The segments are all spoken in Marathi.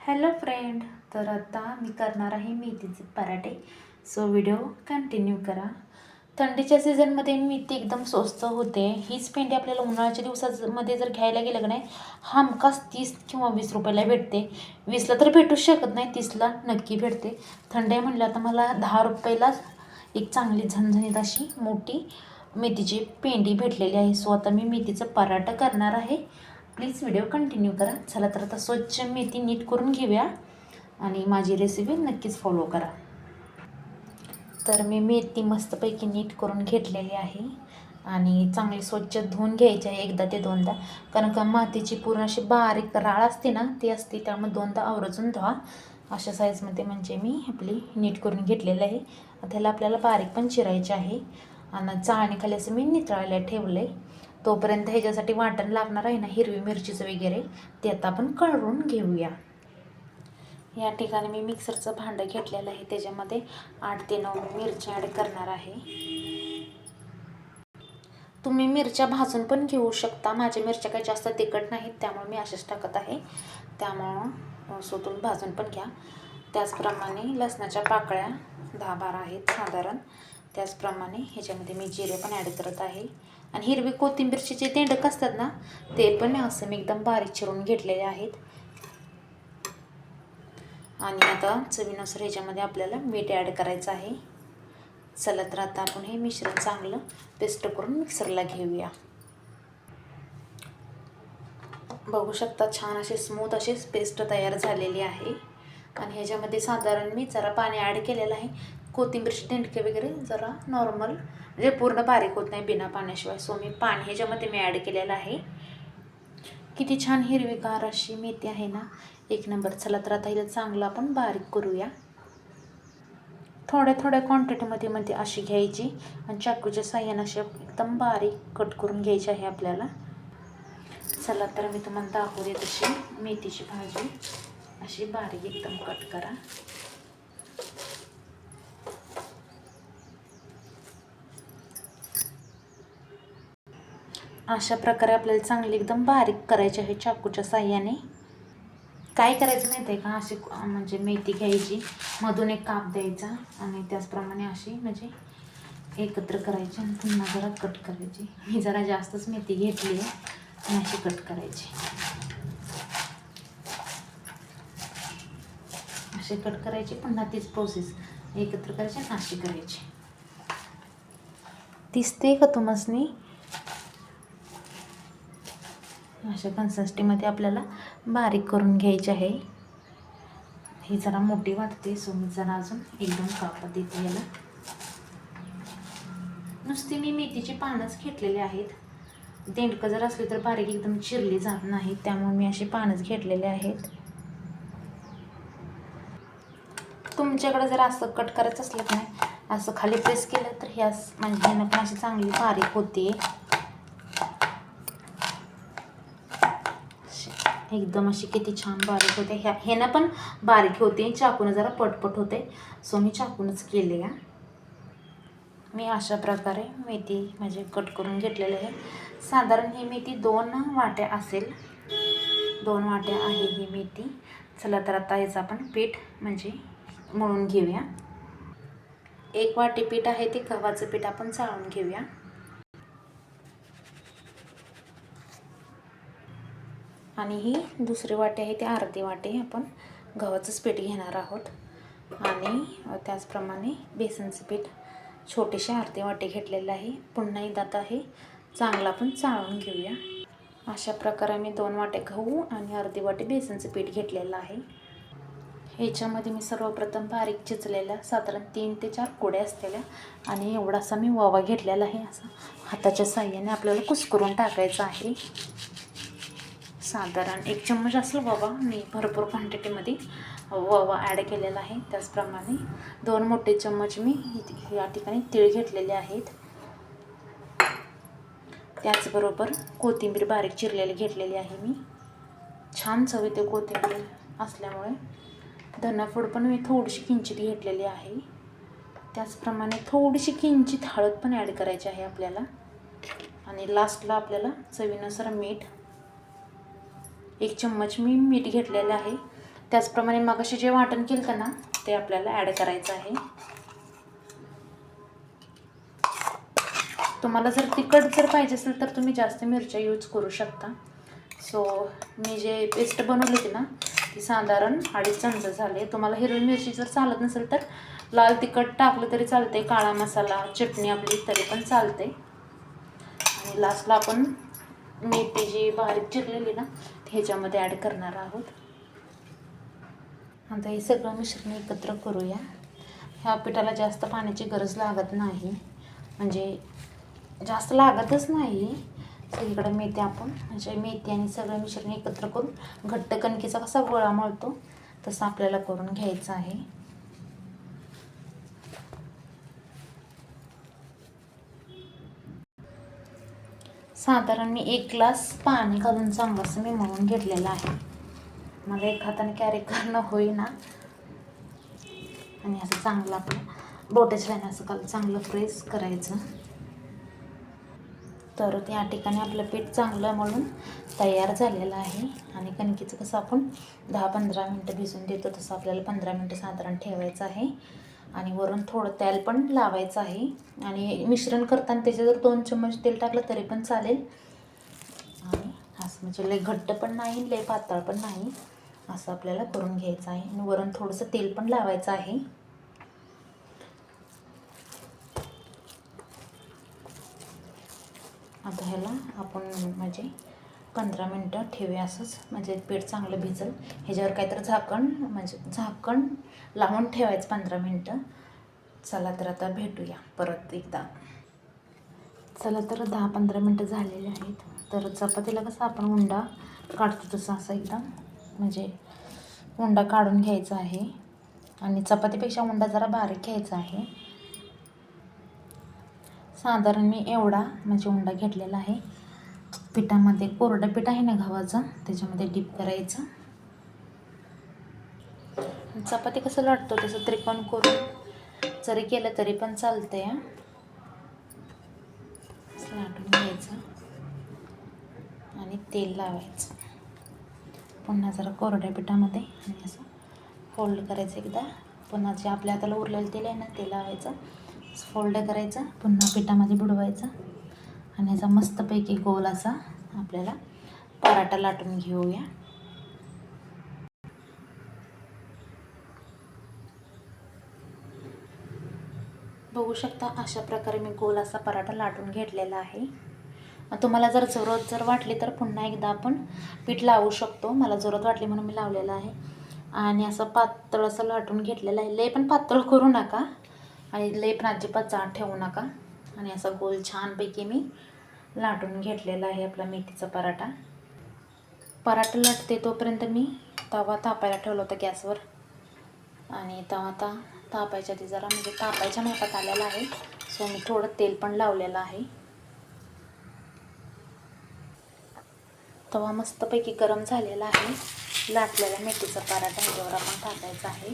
हॅलो फ्रेंड तर आता मी करणार आहे मेथीचे पराठे. सो व्हिडिओ कंटिन्यू करा. थंडीच्या सीझनमध्ये मेथी एकदम स्वस्त होते. हीच पेंडी आपल्याला उन्हाळ्याच्या दिवसामध्ये जर घ्यायला गेलं का नाही हमखास तीस किंवा वीस रुपयाला भेटते. वीसला तर भेटूच शकत नाही तीसला नक्की भेटते. थंडी आहे म्हणलं आता मला दहा रुपयालाच एक चांगली झणझणीत अशी मोठी मेथीची पेंडी भेटलेली आहे. सो आता मी मेथीचं पराठा करणार आहे. प्लीज व्हिडिओ कंटिन्यू करा. चला तर आता स्वच्छ मेथी नीट करून घेऊया. आणि माझी रेसिपी नक्कीच फॉलो करा. तर मी मेथी मस्तपैकी नीट करून घेतलेली आहे. आणि चांगली स्वच्छ धुवून घ्यायची आहे एकदा ते दोनदा. कारण का मातीची पूर्ण अशी बारीक राळ असते ना ती असते त्यामुळे दोनदा आवर्जून धुवा. अशा साईजमध्ये म्हणजे मी आपली नीट करून घेतलेलं आहे. त्याला आपल्याला बारीक पण चिरायचे आहे. आणि चाळणीखाली असं मी नितळायला ठेवलं आहे तोपर्यंत ह्याच्यासाठी वाटण लागणार आहे ना हिरवी मिरचीचं वगैरे ते आता आपण कळवून घेऊया. या ठिकाणी मी मिक्सरचं भांडं घेतलेलं आहे त्याच्यामध्ये आठ ते नऊ मिरच्या ॲड करणार आहे. तुम्ही मिरच्या भाजून पण घेऊ शकता. माझ्या मिरच्या काही जास्त तिखट नाहीत त्यामुळे मी अशाच टाकत आहे. त्यामुळं सो तुम्ही भाजून पण घ्या. त्याचप्रमाणे लसणाच्या पाकळ्या दहा बारा आहेत साधारण. त्याचप्रमाणे ह्याच्यामध्ये मी जिरे पण ॲड करत आहे. आणि हिरवी कोथिंबीरचे जे तेंडक असतात ना ते पण असं मी एकदम बारीक चिरून घेतलेले आहेत. आणि आता चवीनुसार ह्याच्यामध्ये आपल्याला मीठ ॲड करायचं आहे. चला तर आता आपण हे मिश्रण चांगलं पेस्ट करून मिक्सरला घेऊया. बघू शकता छान असे स्मूथ अशी पेस्ट तयार झालेली आहे. आणि ह्याच्यामध्ये साधारण मी जरा पाणी ॲड केलेलं आहे. कोथिंबीरचे देंडके वगैरे जरा नॉर्मल म्हणजे पूर्ण बारीक होत नाही बिना पाण्याशिवाय. सो मी पाणी ह्याच्यामध्ये मी ॲड केलेलं आहे. किती छान हिरवीगार अशी मेथी आहे ना. एक नंबर चला तर आता हिला चांगलं आपण बारीक करूया. थोड्या थोड्या क्वांटिटीमध्ये मध्ये अशी घ्यायची आणि चाकूच्या साह्यानं अशी एकदम बारीक कट करून घ्यायची आहे आपल्याला. चला तर मी तुम्हाला दाखवते तशी मेथीची भाजी. अशी बारीक एकदम कट करा. अशा प्रकारे आपल्याला चांगली एकदम बारीक करायची आहे चाकूच्या साह्याने. काय करायचं माहिती आहे का? अशी म्हणजे मेथी घ्यायची मधून एक काप द्यायचा आणि त्याचप्रमाणे अशी म्हणजे एकत्र करायची आणि पुन्हा जरा कट करायची. मी जरा जास्तच मेथी घेतली आहे आणि अशी कट करायची. अशी कट करायचे पुन्हा तीच प्रोसेस एकत्र करायची नाशी करायची. दिसते का तुम्हाला अशा कन्सिस्टीमध्ये आपल्याला बारीक करून घ्यायची आहे. ही जरा मोठी वाटते सो मी जरा अजून एकदम कापत देते याला. नुसती मी मेथीची पानंच घेतलेली आहेत. देंडकं जर असली तर बारीक एकदम चिरली जात नाहीत त्यामुळे मी असे पानच घेतलेले आहेत. तुमच्याकडे जर असं कट करायचं असलं की नाही असं खाली प्रेस केलं तर हे असं म्हणजे ह्यानं पण अशी चांगली बारीक होते. एकदम अशी किती छान बारीक होते. ह्या ह्यानं पण बारीक होते. चाकून जरा पटपट होते. सो मी चाकूनच केले या मी अशा प्रकारे मेथी म्हणजे कट करून घेतलेले आहे. साधारण ही मेथी दोन वाट्या असेल. दोन वाट्या आहे ही मेथी. चला तर आता याचं आपण पीठ म्हणजे मळून घेऊया. एक वाटी पीठ आहे ते गव्हाचं पीठ आपण चाळून घेऊया. आणि ही दुसरी वाटी आहे ती अर्धी वाटी आपण गव्हाचंच पीठ घेणार आहोत. आणि त्याचप्रमाणे बेसनचं पीठ छोटीशी अर्धी वाटी घेतलेलं आहे. पुन्हा एकदा आता हे चांगलं आपण चाळून घेऊया. अशा प्रकारे मी दोन वाटे गहू आणि अर्धी वाटी बेसनचं पीठ घेतलेलं आहे. ह्याच्यामध्ये मी सर्वप्रथम बारीक चिचलेल्या साधारण तीन ते चार कोड्या असलेल्या आणि एवढासा मी ववा घेतलेला आहे. असा हाताच्या साह्याने आपल्याला कुस्करून टाकायचा आहे. साधारण एक चम्मच असेल ववा मी भरपूर क्वांटिटीमध्ये ववा ॲड केलेला आहे. त्याचप्रमाणे दोन मोठे चम्मच मी या ठिकाणी तीळ घेतलेले आहेत. त्याचबरोबर कोथिंबीर बारीक चिरलेली घेतलेली आहे मी. छान चव येते कोथिंबीर असल्यामुळे धनापूड पण मी थोडीशी किंचित घेतलेली आहे. त्याचप्रमाणे थोडीशी किंचित हळद पण ॲड करायची आहे आपल्याला. आणि लास्टला आपल्याला चवीनुसार मीठ एक चम्मच मी मीठ घेतलेलं आहे. त्याचप्रमाणे मगाशी जे वाटण केलं ना ते आपल्याला ॲड करायचं आहे. तुम्हाला जर तिखट जर पाहिजे असेल तर तुम्ही जास्त मिरच्या यूज करू शकता. सो मी जे पेस्ट बनवली होती ना ती साधारण अडीच चमचे झाले. तुम्हाला हिरवी मिरची जर चालत नसेल तर लाल तिखट टाकलं तरी चालते काळा मसाला चटणी आपली तरी पण चालते आणि लास्टला आपण मेथी जी बारीक चिरलेली ना ह्याच्यामध्ये ॲड करणार आहोत. आता हे सगळं मिश्रण एकत्र करूया. ह्या पिठाला जास्त पाण्याची गरज लागत नाही. म्हणजे जास्त लागतच नाही. सगळीकडे मेथी आपण म्हणजे मेथी आणि सगळं मिश्रण एकत्र करून घट्ट कणकेचा कसा गोळा मळतो तसं आपल्याला करून घ्यायचं आहे. साधारण मी एक ग्लास पाणी घालून चांगलं असं मी मळून घेतलेलं आहे. मला एक हाताने कॅरी करणं होईना. आणि असं चांगलं आपलं बोटाच्या लाईन असं काल चांगलं प्रेस करायचं. तर त्या ठिकाणी आपलं पीठ चांगलं म्हणून तयार झालेलं आहे. आणि कणकीचं कसं आपण दहा पंधरा मिनटं भिजून देतो तसं आपल्याला पंधरा मिनटं साधारण ठेवायचं आहे. आणि वरून थोडं तेल पण लावायचं आहे. आणि मिश्रण करताना त्याचे जर दोन चम्मच तेल टाकलं तरी पण चालेल. आणि असं म्हणजे लय घट्ट पण नाही लय पातळ पण नाही. असं आपल्याला करून घ्यायचं आहे. आणि वरून थोडंसं तेल पण लावायचं आहे. आता ह्याला आपण म्हणजे पंधरा मिनटं ठेवूया असंच. म्हणजे पीठ चांगलं भिजल. ह्याच्यावर काहीतरी झाकण म्हणजे झाकण लावून ठेवायचं पंधरा मिनटं. चला तर आता भेटूया परत एकदा. चला तर दहा पंधरा मिनटं झालेली आहेत. तर चपातीला कसं आपण उंडा काढतो तसं असं एकदम. म्हणजे उंडा काढून घ्यायचा आहे. आणि चपातीपेक्षा उंडा जरा बारीक घ्यायचा आहे. साधारण मी एवढा म्हणजे उंडा घेतलेला आहे. पिठामध्ये कोरडं पीठ आहे ना गव्हाचं त्याच्यामध्ये डीप करायचं. चपाती कसं लाटतो तसं त्रिकोण करून जरी केलं तरी पण चालतंय असं लाटून घ्यायचं. आणि तेल लावायचं. पुन्हा जरा कोरड्या पिठामध्ये आणि असं फोल्ड करायचं एकदा. पुन्हा जे आपल्या हाताला उरलेलं तेल आहे ना ते लावायचं. फोल्ड करायचा पुन्हा पिठामध्ये बुडवायचा आणि याचा मस्तपैकी गोल असा आपल्याला पराठा लाटून घेऊया. बघू शकता अशा प्रकारे मी गोल असा पराठा लाटून घेतलेला आहे. तुम्हाला जर जरूरत जर वाटली तर पुन्हा एकदा आपण पीठ लावू शकतो. मला जरूरत वाटली म्हणून मी लावलेलं आहे. आणि असं पातळ असं लाटून घेतलेलं आहे. लय पण पातळ करू नका. आणि लय पण अजिबात जाड ठेवू नका. आणि असा गोल छानपैकी मी लाटून घेतलेला आहे आपला मेथीचा पराठा. पराठा लाटते तोपर्यंत मी तवा तापायला ठेवला होता गॅसवर. आणि तवा ता तापायच्या आधी जरा म्हणजे तापायच्या मापात आलेला आहे. सो मी थोडं तेल पण लावलेलं आहे. तवा मस्तपैकी गरम झालेला आहे. लाटलेला मेथीचा पराठा ह्याच्यावर आपण टाकायचा आहे.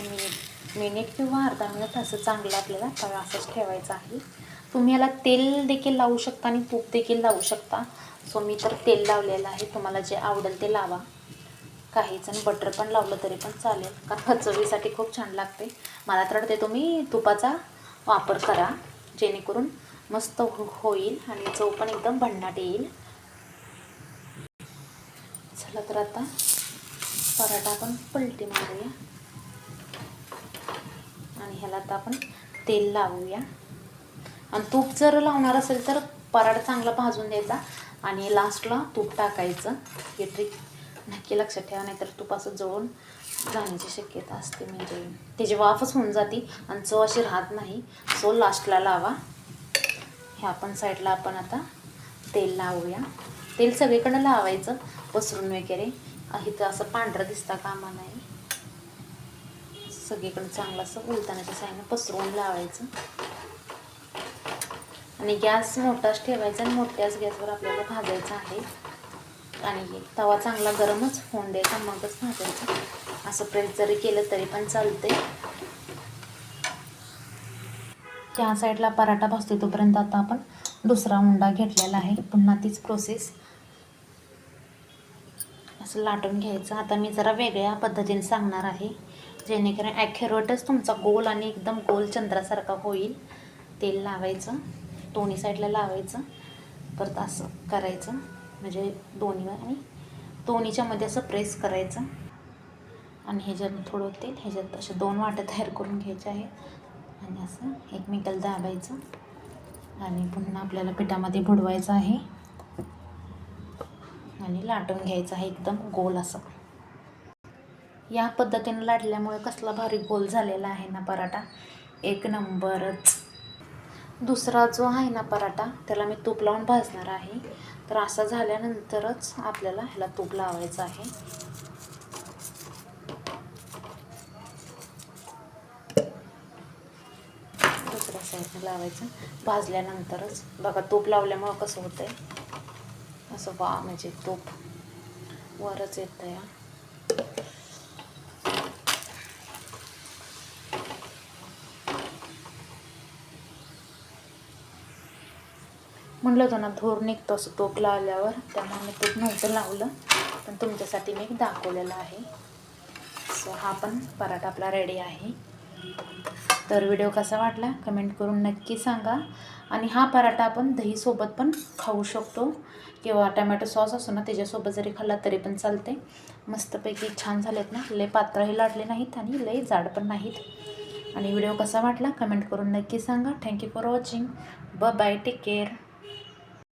मी मिनिट किंवा अर्धा मिनिट असं चांगलं आपल्याला तवा असंच ठेवायचं आहे. तुम्ही याला तेल देखील लावू शकता आणि तूप देखील लावू शकता. सो मी तर तेल लावलेलं आहे. तुम्हाला जे आवडेल ते लावा. काही जण बटर पण लावलं तरी पण चालेल. कारण चवीसाठी खूप छान लागते. मला तर वाटते तुम्ही तुपाचा वापर करा. जेणेकरून मस्त हो होईल आणि चव पण एकदम भन्नाट येईल. चला तर आता पराठा आपण पलटी मारूया. आणि ह्याला आता आपण तेल लावूया. आणि तूप जर लावणार असेल तर पराड चांगला भाजून द्यायचा आणि लास्टला तूप टाकायचं. हे ट्रिक नक्की लक्षात ठेवा नाहीतर तूप असं जळून जाण्याची शक्यता असते. म्हणजे त्याची वाफच होऊन जाते आणि चव अशी राहत नाही. सो लास्टला लावा. ह्या आपण साईडला आपण आता तेल लावूया. तेल सगळीकडं लावायचं पसरून वगैरे. इथं असं पांढरं दिसता कामा नाही सगळीकडे चांगलं असं उलतानाच्या साईनं पसरवून लावायचं. आणि गॅस मोठाच ठेवायचा आणि मोठ्याच गॅसवर आपल्याला भाजायचं आहे. आणि तवा चांगला गरमच होऊन द्यायचा मगच भाजायचा. असं प्रेस जरी केलं तरी पण चालते त्या साईडला पराठा भाजतो तोपर्यंत आता आपण दुसरा उंडा घेतलेला आहे. पुन्हा तीच प्रोसेस असं लाटून घ्यायचं. आता मी जरा वेगळ्या पद्धतीने सांगणार आहे. जेणेकरून ॲक्युरेटच तुमचा गोल आणि एकदम गोल चंद्रासारखा होईल. तेल लावायचं दोन्ही साईडला लावायचं परत असं करायचं म्हणजे दोन्ही आणि दोन्हीच्या मध्ये असं प्रेस करायचं. आणि ह्याच्यात थोडं तेल ह्याच्यात असे दोन वाट्या तयार करून घ्यायचे आहेत. आणि असं एकमेकाला दाबायचं. आणि पुन्हा आपल्याला पिठामध्ये बुडवायचं आहे. आणि लाटून घ्यायचं आहे एकदम गोल असं. या पद्धतीने लाटल्यामुळे कसला भारी गोल झालेला आहे ना पराठा. एक नंबरच. दुसरा जो आहे ना पराठा त्याला मी तूप लावून भाजणार आहे. तर असा झाल्यानंतरच आपल्याला ह्याला तूप लावायचं आहे. दुसऱ्या साईडने लावायचं. भाजल्यानंतरच. बघा तूप लावल्यामुळं कसं होतंय? असं वा म्हणजे तूप. वरच येतं या म्हणलं होतं ना धूर निघतो असं तोप लावल्यावर त्यामुळे मी तूप नव्हतं लावलं पण तुमच्यासाठी मी दाखवलेलं आहे. सो हा पण पराठा आपला रेडी आहे. तर व्हिडिओ कसा वाटला कमेंट करून नक्की सांगा. आणि हा पराठा आपण दहीसोबत पण खाऊ शकतो. किंवा टमॅटो सॉस असो ना त्याच्यासोबत जरी खाल्ला तरी पण चालते. मस्तपैकी छान झालेत ना. लय पात्रही लाटले नाहीत आणि लय जाड पण नाहीत. आणि व्हिडिओ कसा वाटला कमेंट करून नक्की सांगा. थँक्यू फॉर वॉचिंग ब बाय टेक केअर